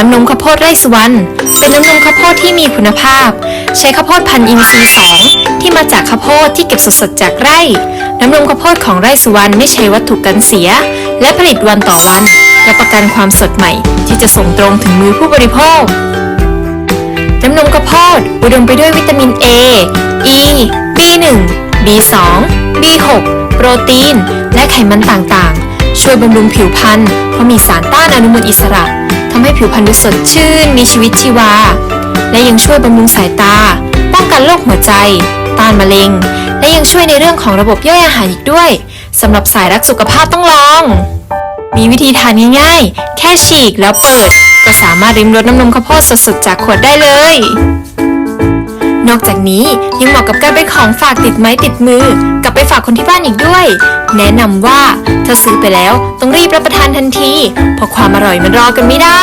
น้ำนมข้าวโพดไร่สุวรรณเป็นน้ำนมข้าวโพดที่มีคุณภาพ ใช้ข้าวโพดพันธุ์อินทรีย์สองที่มาจากข้าวโพดที่เก็บสดๆจากไร่ น้ำนมข้าวโพดของไร่สุวรรณไม่ใช้วัตถุกันเสีย และผลิตวันต่อวันรับประกันความสดใหม่ ที่จะส่งตรงถึงมือผู้บริโภค น้ำนมข้าวโพดอุดมไปด้วยวิตามิน A E B1 B2 B6 โปรตีน และไขมันต่างๆ ช่วยบำรุงผิวพรรณเพราะมีสารต้านอนุมูลอิสระำให้ผิวพรรณดูสดชื่น มีชีวิตชีวา และยังช่วยบำรุงสายตา ป้องกันโรคหัวใจ ต้านมะเร็ง และยังช่วยในเรื่องของระบบย่อยอาหารอีกด้วยสำหรับสายรักสุขภาพต้องลอง มีวิธีทานง่ายๆ แค่ฉีกแล้วเปิด ก็สามารถริมรสน้ำนมข้าวโพดสดๆจากขวดได้เลย นอกจากนี้ยังเหมาะกับการเป็นของฝากติดไม้ติดมือ ไปฝากคนที่บ้านอีกด้วย แนะนำว่าถ้าซื้อไปแล้วต้องรีบรับประทานทันทีเพราะความอร่อยมันรอกันไม่ได้